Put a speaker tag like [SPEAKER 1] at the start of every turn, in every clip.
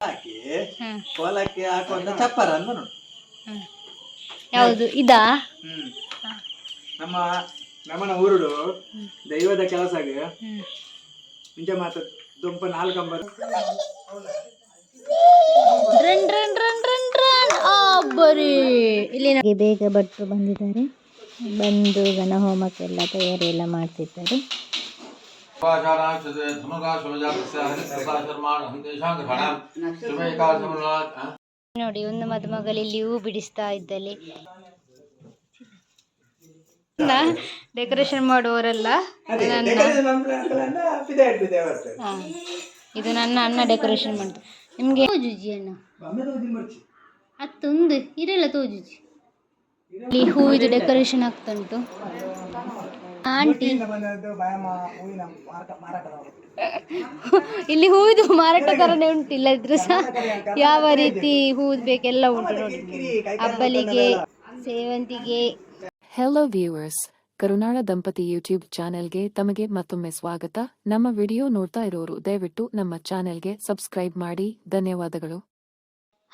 [SPEAKER 1] ಹಾಕಿ ಕೋಲಕ್ಕೆ ಹಾಕುವಂತ ಚಪ್ಪರ ಅಂತ ನೋಡು
[SPEAKER 2] ಯಾವುದು? ಇದಾ?
[SPEAKER 1] ಹ್ಮ್. ನಮ್ಮ ನಮ್ಮನ ಊರುಡು ದೈವದ ಕೆಲಸ
[SPEAKER 2] ಹ್ಮ್.
[SPEAKER 1] ಮುಂಚೆ ಮಾತು ದುಂಪ ನಾಲ್ಕಂಬ
[SPEAKER 2] run run run run run ಅಬ್ಬರಿ ಇಲ್ಲಿ ನಮಗೆ ಬೇಗ ಭಟ್ರು ಬಂದಿದ್ದಾರೆ. ಬಂದು ಗಣ ಹೋಮಕ್ಕೆಲ್ಲ ತಯಾರಿ ಎಲ್ಲ ಮಾಡ್ತಿದ್ದಾರೆ. ನೋಡಿ ಒಂದು ಮದುಮಗಳು ಇಲ್ಲಿ ಹೂ ಬಿಡಿಸ್ತಾ ಇದ್ದಲ್ಲಿ. ಡೆಕೋರೇಷನ್ ಮಾಡುವವರೆಲ್ಲ ಹಾ. ಇದು ನನ್ನ ಅಣ್ಣ ಡೆಕೋರೇಷನ್ ಮಾಡ್ತಾರೆ ನಿಮ್ಗೆ ತೋಜುಜಿ ಅಣ್ಣ. ಅತ್ತೊಂದು ಇರಲ್ಲ ತೋಜುಜಿ. ಇಲ್ಲಿ ಇದು ಡೆಕೋರೇಷನ್ ಆಗ್ತಾ ಉಂಟು. ಆಂಟಿ. ಇಲ್ಲಿ ಹೂವಿದು ಮಾರಾಟ ತರನೇ ಉಂಟು ಇಲ್ಲದಿದ್ರು ಸಹ. ಯಾವ ರೀತಿ ಹೂವು ಬೇಕೆಲ್ಲ ಉಂಟು ನೋಡಿ. ಅಬ್ಬಲಿಗೆ ಸೇವಂತಿಗೆ.
[SPEAKER 3] ಹೆಲೋ ವ್ಯೂವರ್ಸ್ ಕರುನಾಳ ದಂಪತಿ ಯೂಟ್ಯೂಬ್ ಚಾನೆಲ್ಗೆ ತಮಗೆ ಮತ್ತೊಮ್ಮೆ ಸ್ವಾಗತ. ನಮ್ಮ ವಿಡಿಯೋ ನೋಡ್ತಾ ಇರೋರು ದಯವಿಟ್ಟು ನಮ್ಮ ಚಾನೆಲ್ಗೆ ಸಬ್ಸ್ಕ್ರೈಬ್ ಮಾಡಿ. ಧನ್ಯವಾದಗಳು.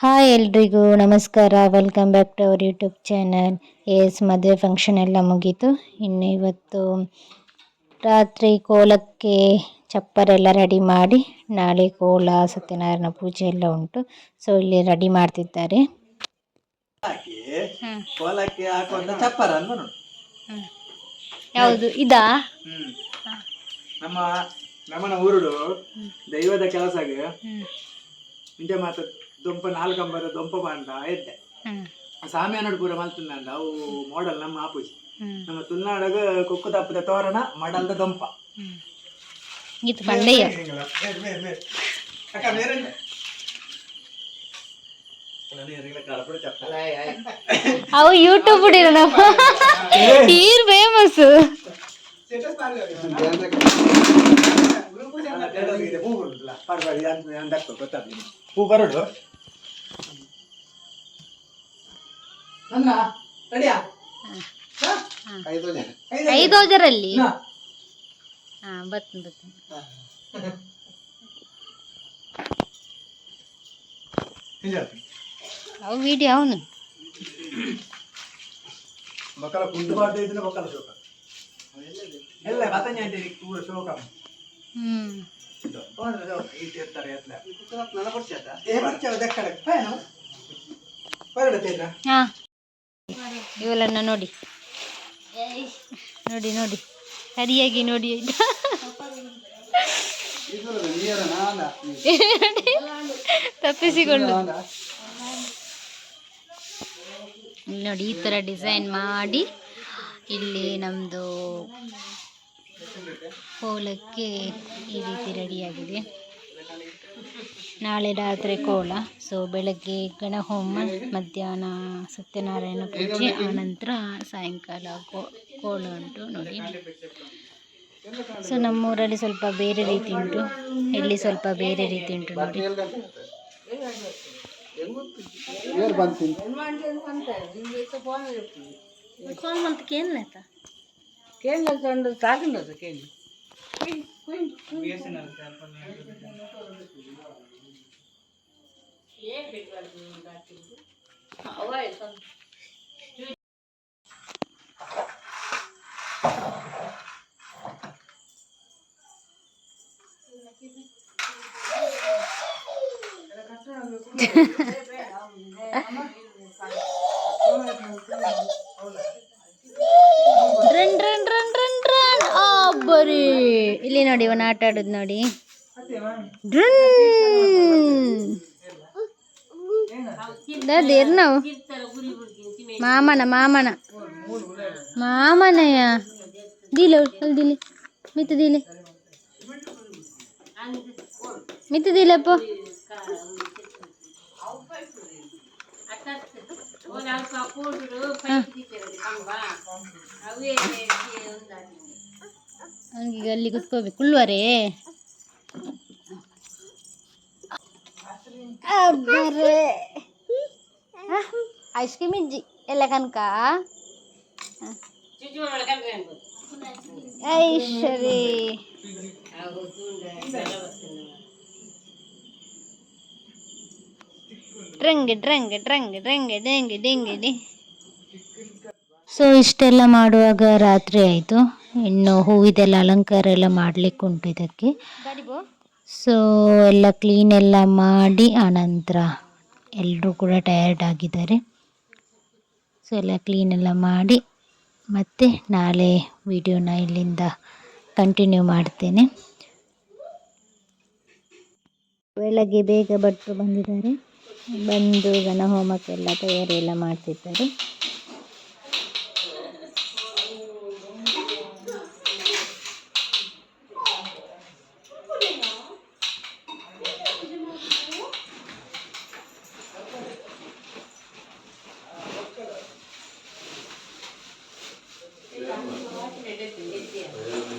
[SPEAKER 2] ಹಾಯ್ ಎಲ್ರಿಗೂ ನಮಸ್ಕಾರ. Welcome back to our YouTube channel yes ಮದುವೆ ಫಂಕ್ಷನ್ ಎಲ್ಲ ಮುಗೀತು. ಇನ್ನು ಇವತ್ತು ರಾತ್ರಿ ಕೋಲಕ್ಕೆ ಚಪ್ಪರೆಲ್ಲ ರೆಡಿ ಮಾಡಿ ನಾಳೆ ಕೋಲ ಸತ್ಯನಾರಾಯಣ ಪೂಜೆ ಎಲ್ಲ ಉಂಟು. ಸೊ ಇಲ್ಲಿ ರೆಡಿ ಮಾಡ್ತಿದ್ದಾರೆ. ಯಾವುದು? ಇದಾ?
[SPEAKER 1] ನಮ್ಮ ನಮ್ಮನ ಊರುಡು ದೈವದ ಕೆಲಸಗೆ ಮುಂಚೆ ಮಾತು ದುಂಪ ನಾಲ್ಕಂಬರ ದುಂಪ ಬಂದ ಎದ್ದೆ ಸಾಮಿಯಾನಡು ಪೂರ ಮಲ್ತುಂಡ ಅವು ಮಾಡೆಲ್ ನಮ್ಮ ಆಪೂಜಿ ನಮ್ಮ ತುಳುನಾಡಗ ಕೊಕ್ಕು ತಪ್ಪದ ತೋರಣ ಮಡಲ್ದ ದೊಂಪ
[SPEAKER 2] ಇದು ಬಂಡೆಯ ಅವು ಯೂಟ್ಯೂಬ್ ಬಿಡಿರೋಣ ಈರ್ ಫೇಮಸ್
[SPEAKER 1] ಹೂ ಬರಡು ನನ್ನ ರೆಡಿಯಾ
[SPEAKER 2] ಐದೋಜರಲ್ಲಿ ಹಾ ಬರ್ತೇನೆ ಬರ್ತೇನೆ ಅವು ವಿಡಿಯೋ ಅವನು
[SPEAKER 1] ಮಕ್ಕಳ ಕುಂಟು ಮಾಡ್ತಾ ಇದ್ರೆ ಮಕ್ಕಳ ಶೋಕ ಎಲ್ಲ ಬತಂಜ ಅಂತ ಪೂರ ಶೋಕ
[SPEAKER 2] ಇವಳನ್ನ ನೋಡಿ. ನೋಡಿ ನೋಡಿ. ಸರಿಯಾಗಿ ನೋಡಿ ತಪ್ಪಿಸಿಕೊಂಡು. ನೋಡಿ ಈ ಥರ ಡಿಸೈನ್ ಮಾಡಿ. ಇಲ್ಲಿ ನಮ್ಮದು ಕೋಲಕ್ಕೆ ಈ ರೀತಿ ರೆಡಿಯಾಗಿದೆ. ನಾಳೆ ರಾತ್ರಿ ಕೋಲ. ಸೊ ಬೆಳಗ್ಗೆ ಗಣಹೋಮ ಮಧ್ಯಾಹ್ನ ಸತ್ಯನಾರಾಯಣ ಪೂಜೆ ಆನಂತರ ಸಾಯಂಕಾಲ ಕೋ ಕೋಲ ಉಂಟು ನೋಡಿ. ಸೊ ನಮ್ಮೂರಲ್ಲಿ ಸ್ವಲ್ಪ ಬೇರೆ ರೀತಿ ಉಂಟು. ಇಲ್ಲಿ ಸ್ವಲ್ಪ ಬೇರೆ ರೀತಿ ಉಂಟು ನೋಡಿ. ಕಾಲ್ ಮಾಡ್ತಾ ಕೇಳಲ್ಲ ಆಯ್ತಾ run run run run run ಅಬ್ಬರಿ ಇಲ್ಲಿ ನೋಡಿ ಇವನು ಆಟ ಆಡೋದು ನೋಡಿ. ಡ್ರನ್ ದೇರ್ ನಾವು? ಮಾಮನ ಮಾಮನ. ಮಾಮನಯ್ಯ. ದಿಲೆ ಅಲ್ಲಿ ದಿಲೆ. ಮಿತ್ತ ದಿಲೆ. ಮಿತ್ತ ದಿಲಪ್ಪ ಅವನಿಗೆ ಅಲ್ಲಿ ಕುತ್ಕೋಬೇಕು ಉಳ್ವರೇ? ಐಸ್ ಕ್ರೀಮ್ ಇಜ್ಜಿ. ಎಲ್ಲ ಕನಕ Aishwary. ಡ್ರಂಗೆ ಡ್ರಂಗೆ ಡ್ರಂಗೆ ಡ್ರಂಗೆ dengue dengue D so ಇಷ್ಟೆಲ್ಲ ಮಾಡುವಾಗ ರಾತ್ರಿ ಆಯಿತು? ಇನ್ನು ಹೂವಿದೆಲ್ಲ ಅಲಂಕಾರ ಎಲ್ಲ ಮಾಡ್ಲಿಕ್ಕೆ ಉಂಟು ಇದಕ್ಕೆ. ಸೊ ಎಲ್ಲ ಕ್ಲೀನ್ ಎಲ್ಲ ಮಾಡಿ ಆನಂತರ ಎಲ್ಲರೂ ಕೂಡ ಟಯರ್ಡ್ ಆಗಿದ್ದಾರೆ. ಸೊ ಎಲ್ಲ ಕ್ಲೀನ್ ಎಲ್ಲ ಮಾಡಿ ಮತ್ತೆ ನಾಳೆ ವಿಡಿಯೋನ ಇಲ್ಲಿಂದ ಕಂಟಿನ್ಯೂ ಮಾಡ್ತೇನೆ. ಬೆಳಗ್ಗೆ ಬೇಗ ಭಟ್ರು ಬಂದಿದ್ದಾರೆ. ಬಂದು ಗಣ ಹೋಮಕ್ಕೆಲ್ಲ ತಯಾರಿ ಎಲ್ಲ ಮಾಡ್ತಿದ್ದಾರೆ.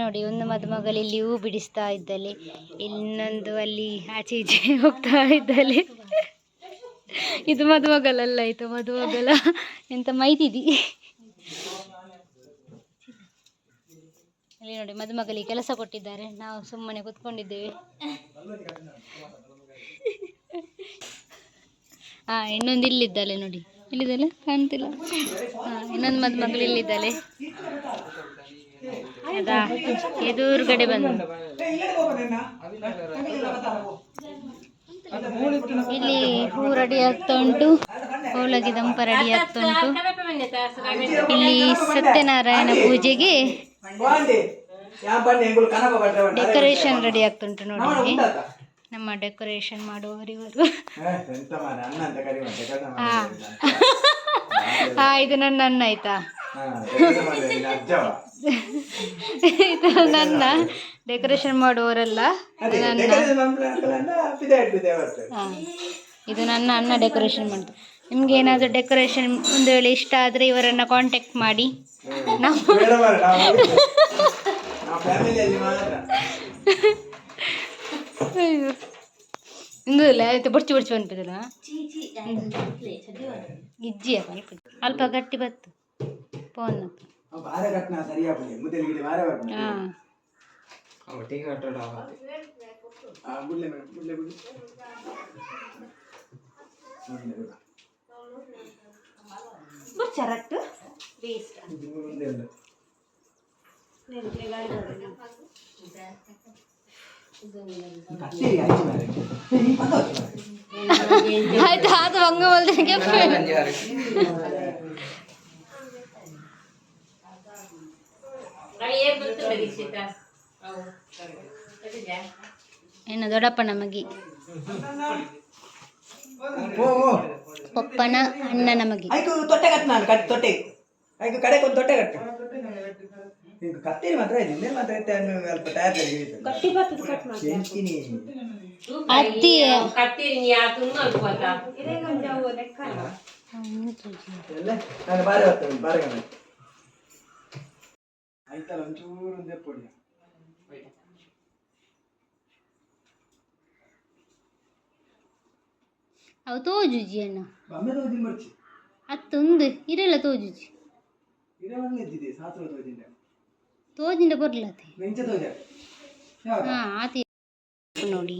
[SPEAKER 2] ನೋಡಿ, ಒಂದು ಮದುಮಗಳು ಇಲ್ಲಿ ಹೂ ಬಿಡಿಸ್ತಾ ಇದ್ದಲ್ಲಿ ಇನ್ನೊಂದು ಅಲ್ಲಿ ಆಚೆ ಈಚೆ ಹೋಗ್ತಾ ಇದ್ದಲ್ಲಿ ಇದು ಮದುಮಗಳಲ್ಲ ಆಯ್ತು ಮದುಮಗಳ. ಎಂತ ಮೈತಿದಿ ಇಲ್ಲಿ ನೋಡಿ ಮದುಮಗಳಿಗೆ ಕೆಲಸ ಕೊಟ್ಟಿದ್ದಾರೆ. ನಾವು ಸುಮ್ಮನೆ ಕುತ್ಕೊಂಡಿದ್ದೇವೆ. ಹಾ ಇನ್ನೊಂದು ಇಲ್ಲಿದ್ದಾಳೆ ನೋಡಿ. ಇಲ್ಲಿದ್ದಾಳೆ? ಕಾಣ್ತಿಲ್ಲ. ಹಾ ಇನ್ನೊಂದು ಮದುಮಗಳು ಇಲ್ಲಿದ್ದಾಳೆ. ಅದಾ ಎದುರುಗಡೆ ಬಂದು. ಇಲ್ಲಿ ಹೂ ರೆಡಿ ಆಗ್ತಾ ಉಂಟು ಹೋಳಿಗೆ ದಂಪ ರೆಡಿ ಆಗ್ತಾ ಉಂಟು ಇಲ್ಲಿ ಸತ್ಯನಾರಾಯಣ ಪೂಜೆಗೆ ಡೆಕೋರೇಷನ್ ರೆಡಿ ಆಗ್ತುಂಟು ನೋಡಿ. ನಮ್ಮ ಡೆಕೋರೇಷನ್ ಮಾಡುವವರಿವರು. ಹಾ ಇದು ನನ್ನ ಅಣ್ಣ ಆಯ್ತಾ? ಇದು ನನ್ನ ಡೆಕೋರೇಷನ್ ಮಾಡುವವರೆಲ್ಲ ನನ್ನ ಇದು ನನ್ನ ಅಣ್ಣ ಡೆಕೋರೇಷನ್ ಮಾಡ್ತಾರೆ ನಿಮ್ಗೆ ಏನಾದರೂ ಡೆಕೋರೇಷನ್ ಒಂದು ವೇಳೆ ಇಷ್ಟ ಆದರೆ ಇವರನ್ನ ಕಾಂಟ್ಯಾಕ್ಟ್ ಮಾಡಿ. ನಾವು ಆಯ್ತು ಬುಡ್ಚಿ ಬುಡ್ಚಿ ಬಂದ್ಬಿದ್ದಲ್ಲ ಇಜ್ಜಿ ಅಲ್ಪ ಅಲ್ಪ ಗಟ್ಟಿ ಬತ್ತು. ಫೋನ್
[SPEAKER 1] ಬಾರ ಕಟ್ನ ಸರಿಯಾಗ್ತದೆ ಮುದ್ದಲಿಗೆ ಬಾರ ಬರ್ತದೆ
[SPEAKER 2] ಹಾಂ
[SPEAKER 1] ಆ ಬುಡ್ಲೆ ಮೇಡಮ್ ಬುಡ್ಲೆ ಬುಡ್ಲೆ ಇದು ಮುಂದೆ ಉಂಟು. ಕತ್ತೇರಿ ಆಯ್ತು ಮಾರ್ರೆ. ಈ ಪಕ್ಕ ಹೋಯ್ತು ಮಾರ್ರೆ.
[SPEAKER 2] ಆಯ್ತು ಅದು ಹಂಗ ಇನ್ನು ದೊಡ್ಡಪ್ಪನ ಮಗಿ. ಪಪ್ಪನ ಅಣ್ಣನ ಮಗಿ.
[SPEAKER 1] ಆಯ್ತು ತೊಟ್ಟೆ ಕಟ್ ನಾನು ಕಟ್ ತೊಟ್ಟೆ. ಆಯ್ತು ಕಡೆ ಒಂದು ತೊಟ್ಟೆ ಕಟ್ಟು. ಈಗ ಕತ್ತೇರಿ ಮಾತ್ರ ಇದೆ ಹಿಂದೆ ಮಾತ್ರ ಇತ್ತೆ ಅನ್ನು ಸ್ವಲ್ಪ ತಯಾರಿ
[SPEAKER 2] ಅತ್ತಿ.
[SPEAKER 1] ಎಲ್ಲ? ನಾನು ಬಾರಿ ಬರ್ತೇನೆ ಬಾರಿ ಆಯ್ತಲ್ಲ ಒಂಚೂರು ಒಂದೇ ಪೊಡಿ.
[SPEAKER 2] ಅವು ತೋಜುಜಿ ಅಣ್ಣ.
[SPEAKER 1] ಬಮ್ಮೆ ತೋಜಿ ಮರ್ಚಿ.
[SPEAKER 2] ಅತ್ತೊಂದು ಇರಲ್ಲ ತೋಜುಜಿ.
[SPEAKER 1] ಇರವಲ್ಲ ಇದ್ದಿದೆ ಸಾತ್ರ
[SPEAKER 2] ತೋಜಿಂದ. ಬರ್ಲತ್ತೆ
[SPEAKER 1] ತೋಜ.
[SPEAKER 2] ಹಾ ಆತಿ ನೋಡಿ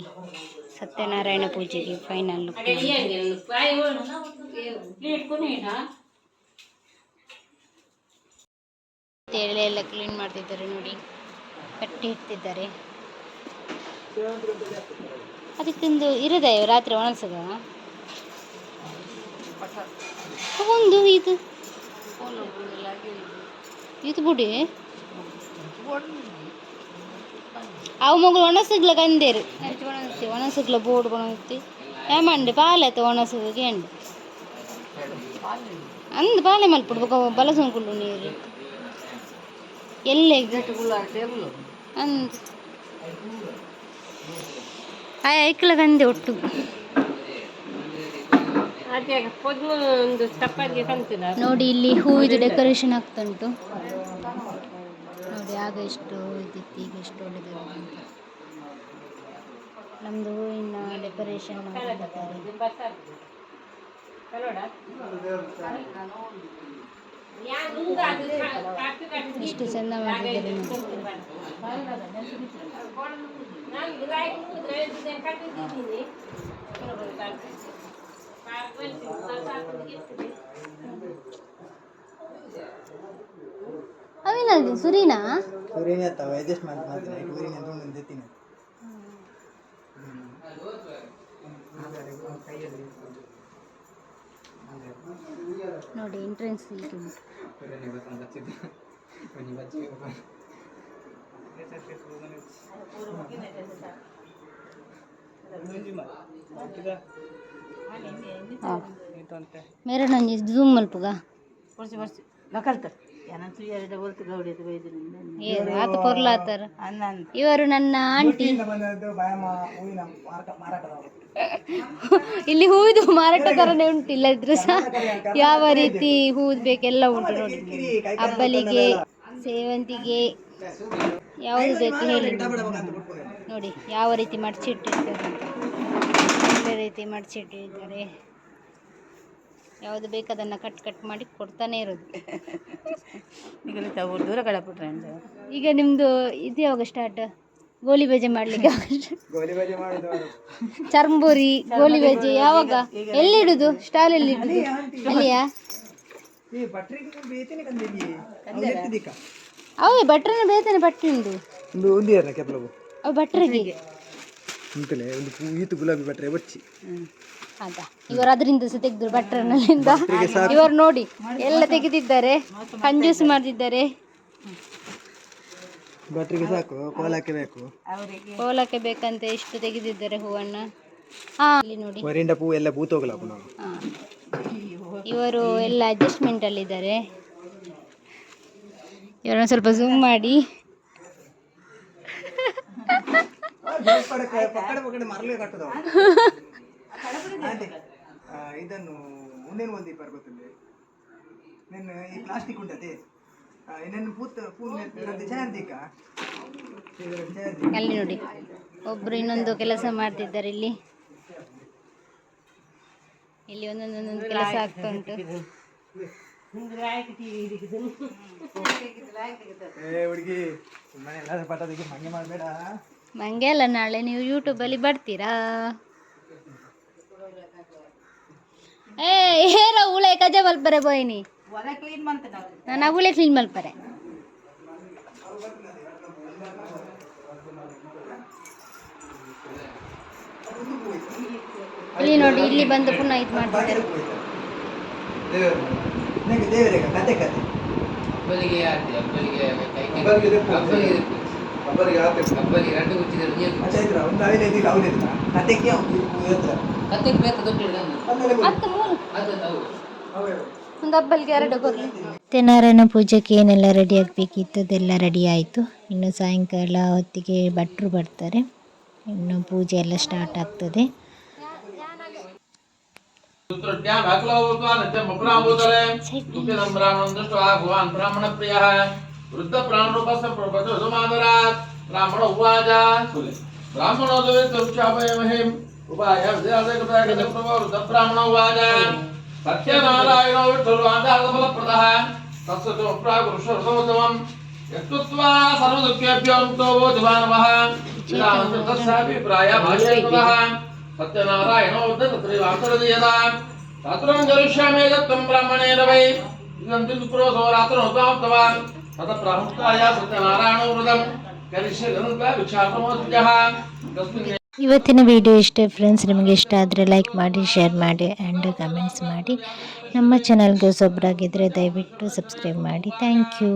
[SPEAKER 2] ಸತ್ಯನಾರಾಯಣ ಪೂಜೆಗೆ ಫೈನಲ್ ಎಲೆ ಎಲ್ಲ ಕ್ಲೀನ್ ಮಾಡ್ತಿದ್ದಾರೆ ನೋಡಿ. ಕಟ್ಟಿ ಇಡ್ತಿದ್ದಾರೆ ಅದಕ್ಕೊಂದು ಇರದ ರಾತ್ರಿ ಒಣಗ್ಸದ? ಒಂದು ಇದು. ಇದು ಬಿಡಿ. ಅವು ಮಗಳು ಒಣಸಗ್ಲ ಗಂದೇರು ಒಣಗ್ತಿ ಒಣಸಗ್ಲ ಬೋರ್ಡ್ ಕೊಣಗ್ತಿ ಪಾಲೆ ಪಾಲೆತ್ತ ಒಣಸಿಗೆ ಅಂದ್ ಪಾಲೆ ಮಲ್ಪಡ್ಬೇಕು ಬಲಸಂಕುಳ್ಳು ನೀರು. ಎಲ್ಲೇ ಐಕ್ಲ ಕಂದೆ ಒಟ್ಟು ನೋಡಿ ಇಲ್ಲಿ ಹೂವಿದು ಡೆಕೋರೇಷನ್ ಆಗ್ತಾ ಉಂಟು ನೋಡಿ ಆಗ ಎಷ್ಟು ಇದ್ದಿತ್ತು ಈಗ ಎಷ್ಟು ಒಳ್ಳೆಯದು ಅಂತ. ನಮ್ಮದು ಹೂವಿನ ಡೆಕೋರೇಷನ್ ಮಾಡ್ತಿದ್ದಾರೆ ಎಷ್ಟು ಚಂದ ಮಾಡಿದ್ದಾರೆ ನೋಡಿ ಸುರಿನಾ
[SPEAKER 1] ಸುರೀನಾ ಅತ್ತವ ಅಡ್ಜಸ್ಟ್ ಮಾಡಿ ಮಾಡ್ತೀನಿ ಊರಿನ ತುಂಬ ತೆತ್ತಿನ
[SPEAKER 2] ನೋಡಿ ಎಂಟ್ರೆನ್ಸ್ ಹೀಗೆ. ಜೂಮ್ ಮಲ್ಪಗ ಝೂಮ್ ಮಲ್ಪುಗ ಏ ಆತ ಪೊರ್ಲಾತಾರ ಇವರು ನನ್ನ ಆಂಟಿ. ಇಲ್ಲಿ ಹೂವಿದು ಮಾರಾಟ ತರನೇ ಉಂಟು ಇಲ್ಲದಿದ್ರು ಸಹ. ಯಾವ ರೀತಿ ಹೂವು ಬೇಕೆಲ್ಲ ಉಂಟು ನೋಡಿ. ಹಬ್ಬಲಿಗೆ ಸೇವಂತಿಗೆ ಯಾವುದು ಬೇಕು ಹೇಳಿ. ನೋಡಿ ಯಾವ ರೀತಿ ಮಡಚಿಟ್ಟಿರ್ತಾರೆ ರೀತಿ ಮಡಚಿಟ್ಟಿದ್ದಾರೆ ಯಾವುದು ಬೇಕು ಅದನ್ನು ಕಟ್ ಕಟ್ ಮಾಡಿ ಕೊಡ್ತಾನೆ ಇರೋದು. ಈಗ ನಿಮ್ಮದು ಇದು ಯಾವಾಗ ಸ್ಟಾರ್ಟ್ ಗೋಲಿ ಬಜೆ ಮಾಡ್ಲಿಕ್ಕೆ
[SPEAKER 1] ಗೋಲಿ ಬಜೆ ಮಾಡಿದವರು
[SPEAKER 2] ಚರ್ಮುರಿ ಗೋಲಿ ಬಜೆ ಯಾವಾಗ? ಎಲ್ಲಿಡುದು ಸ್ಟಾಲ್ ಎಲ್ಲಿ ಇಡುದು? ಅಲ್ಲಿಯಾ ಅವೇ ಭಟ್ರನ ಬೇತನೆ ಭಟ್ರಿ ಉಂಟು
[SPEAKER 1] ಒಂದು ಒಂದು ಏರ್ನ ಕೆಪ್ಲವು
[SPEAKER 2] ಅವು ಭಟ್ರಿಗೆ?
[SPEAKER 1] ಉಂಟಲೆ ಒಂದು ಪೂ ಈತು ಗುಲಾಬಿ ಭಟ್ರೆ ಬಚ್ಚಿ.
[SPEAKER 2] ಅದ. ಇವರು ಅದರಿಂದ ಸಹ ತೆಗೆದ್ರು ಬಟ್ರನಲ್ಲಿಂದ ಇವರು ನೋಡಿ ಎಲ್ಲ ತೆಗೆದಿದ್ದಾರೆ. ಕಂಜೂಸ್ ಮಾಡಿದ್ದಾರೆ
[SPEAKER 1] ಭಟ್ರಿಗೆ ಸಾಕು ಕೋಲಕ್ಕೆ ಬೇಕು
[SPEAKER 2] ಕೋಲಕ್ಕೆ ಬೇಕಂತ ಎಷ್ಟು ತೆಗೆದಿದ್ದಾರೆ ಹೂವನ್ನ. ಹಾ ಇಲ್ಲಿ ನೋಡಿ.
[SPEAKER 1] ಪೂ ಎಲ್ಲ ನಾವು.
[SPEAKER 2] ಇವರು ಎಲ್ಲ ಅಡ್ಜಸ್ಟ್ಮೆಂಟ್ ಅಲ್ಲಿದ್ದಾರೆ ಇವರನ್ನ ಸ್ವಲ್ಪ ಝೂಮ್ ಮಾಡಿ.
[SPEAKER 1] ಪಕ್ಕಡೆ ಕಟ್ಟದವ ಇದನ್ನು ಮುಂದೇನು ಒಂದು ಗೊತ್ತಿಲ್ಲ ನಿನ್ನ ಈ ಪ್ಲಾಸ್ಟಿಕ್ ಉಂಟದೆ ಇನ್ನೇನು ಪೂತ್ ಪೂ ಜಯಂತಿಕ? ಜಯಂತಿ
[SPEAKER 2] ಅಲ್ಲಿ ನೋಡಿ. ಒಬ್ರು ಇನ್ನೊಂದು ಕೆಲಸ ಮಾಡ್ತಿದ್ದಾರೆ ಇಲ್ಲಿ. ಇಲ್ಲಿ ಒಂದೊಂದು ಒಂದೊಂದು ಕೆಲಸ ಆಗ್ತಾ ಉಂಟು.
[SPEAKER 1] ಏ ಹುಡುಗಿ ಸುಮ್ಮನೆ ಎಲ್ಲಾದ್ರೂ ಪಟ್ಟದಕ್ಕೆ ಮಂಗೆ ಮಾಡಬೇಡ.
[SPEAKER 2] ಮಂಗೆ ಅಲ್ಲ ನಾಳೆ ನೀವು ಯೂಟ್ಯೂಬಲ್ಲಿ ಬರ್ತೀರಾ? ಏ ಹೇರ ಉಳೆ ಕಜೆ ಮಲ್ಪರೆ ಬೋಯ್ನಿ. ನಾನು ಉಳೆ ಕ್ಲೀನ್ ಮಲ್ಪರೆ. ಇಲ್ಲಿ ನೋಡಿ ಇಲ್ಲಿ ಬಂದು ಪುನಃ ಇದು ಮಾಡ್ತಿದ್ದಾರೆ ಹತ್ತು ಮೂರು ಒಂದು ಹಬ್ಬಲ್ಗೆ ಎರಡು ಸತ್ಯನಾರಾಯಣ ಪೂಜೆಗೆ ಏನೆಲ್ಲ ರೆಡಿ ಆಗಬೇಕಿತ್ತು ಅದೆಲ್ಲ ರೆಡಿ ಆಯಿತು. ಇನ್ನು ಸಾಯಂಕಾಲ ಹೊತ್ತಿಗೆ ಭಟ್ರು ಬರ್ತಾರೆ. ಇನ್ನು ಪೂಜೆ ಎಲ್ಲ ಸ್ಟಾರ್ಟ್ ಆಗ್ತದೆ.
[SPEAKER 4] ಬ್ರಾಹ್ಮಣ ಉಪಾಯ ಬ್ರಾಹ್ಮಣ ಉಪಾಯ సత్యనారాయణో విఠుర్వాదాగమలప్రద తస్సుతో ప్రాగురుషోత్తమం యత్తుత్వా సర్వదుఃఖేభ్యోంతో బోధిమా నమః శ్రీరామచంద్రస్యాభిప్రాయ భాష్యపురః సత్యనారాయణో ఉద్దతత్రివాంతరదీయదా రాత్రం కరిష్యామే దత్తం బ్రాహ్మణేన వై. ఇదం తిరుపురోసో రాత్రం ఉత్తమోక్తవాన్ తత ప్రాముఖ్యాయ సత్యనారాయణ వ్రతం కరిష్యే గనుక విక్షాపమోద్యః తస్మిన్
[SPEAKER 5] ಇವತ್ತಿನ ವಿಡಿಯೋ ಇಷ್ಟೇ ಫ್ರೆಂಡ್ಸ್ ನಿಮಗೆ ಇಷ್ಟ ಆದರೆ ಲೈಕ್ ಮಾಡಿ ಶೇರ್ ಮಾಡಿ ಆ್ಯಂಡ್ ಕಮೆಂಟ್ಸ್ ಮಾಡಿ. ನಮ್ಮ ಚಾನಲ್ಗೆ ಹೊಸೊಬ್ಬರಾಗಿದ್ದರೆ ದಯವಿಟ್ಟು ಸಬ್ಸ್ಕ್ರೈಬ್ ಮಾಡಿ. Thank you